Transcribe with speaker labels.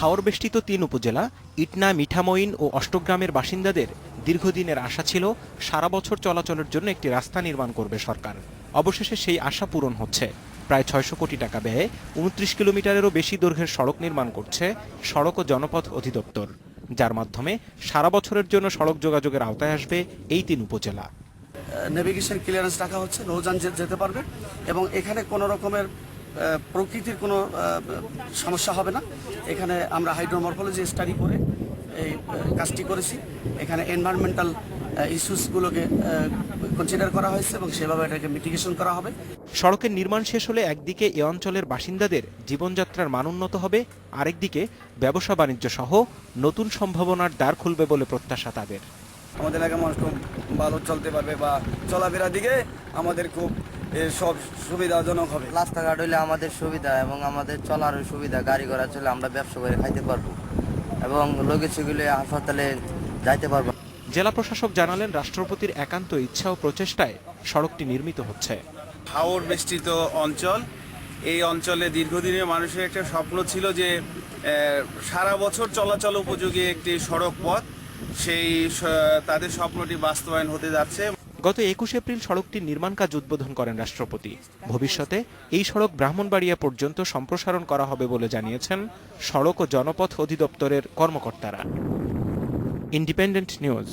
Speaker 1: হাওর বেষ্টিত তিন উপজেলা ইটনা মিঠামইন ও অষ্টগ্রামের বাসিন্দাদের দীর্ঘদিনের আশা ছিল সারা বছর চলাচলের জন্য একটি রাস্তা নির্মাণ করবে সরকার অবশেষে সেই আশা পূরণ হচ্ছে প্রায় ছয়শো কোটি টাকা ব্যয়ে উনত্রিশ কিলোমিটারেরও বেশি দৈর্ঘ্যের সড়ক নির্মাণ করছে সড়ক ও জনপথ অধিদপ্তর যার মাধ্যমে সারা বছরের জন্য সড়ক যোগাযোগের আওতায় আসবে এই তিন উপজেলা
Speaker 2: নেভিগেশন ক্লিয়ারেন্স রাখা হচ্ছে নৌযান যেতে পারবে এবং এখানে কোনো রকমের প্রকৃতির কোনো সমস্যা হবে না। এখানে আমরা হাইড্রোমরফোলজি স্টাডি করে এই কাজটি করেছি। এখানে এনভায়রনমেন্টাল ইস্যুসগুলোকে কনসিডার করা হয়েছে এবং সেভাবে এটাকে মিটিগেশন করা হবে।
Speaker 1: সড়কের নির্মাণ শেষ হলে একদিকে এ অঞ্চলের বাসিন্দাদের জীবনযাত্রার মান উন্নত হবে আরেকদিকে ব্যবসা বাণিজ্য সহ নতুন সম্ভাবনার দ্বার খুলবে বলে প্রত্যাশা তাদের।
Speaker 3: আমাদের এলাকার মানুষ খুব ভালো চলতে পারবে বা চলাফেরার দিকে আমাদের খুব সব সুবিধাজনক হবে।
Speaker 4: রাস্তাঘাট হইলে আমাদের সুবিধা এবং আমাদের চলার সুবিধা গাড়ি ঘোড়া চলে আমরা ব্যবসা করে খাইতে পারব এবং লোকে হাসপাতালে যাইতে পারব
Speaker 1: জেলা প্রশাসক জানালেন রাষ্ট্রপতির একান্ত ইচ্ছা ও প্রচেষ্টায় সড়কটি নির্মিত হচ্ছে।
Speaker 5: হাওর বেষ্টিত অঞ্চল এই অঞ্চলে দীর্ঘদিনের মানুষের একটা স্বপ্ন ছিল যে সারা বছর চলাচল উপযোগী একটি সড়ক পথ সেই তাদের স্বপ্নটি বাস্তবায়ন হতে যাচ্ছে।
Speaker 1: গত একুশ এপ্রিল সড়কটির নির্মাণ কাজ উদ্বোধন করেন রাষ্ট্রপতি। ভবিষ্যতে এই সড়ক ব্রাহ্মণবাড়িয়া পর্যন্ত সম্প্রসারণ করা হবে বলে জানিয়েছেন সড়ক ও জনপথ অধিদপ্তরের কর্মকর্তারা। Independent news.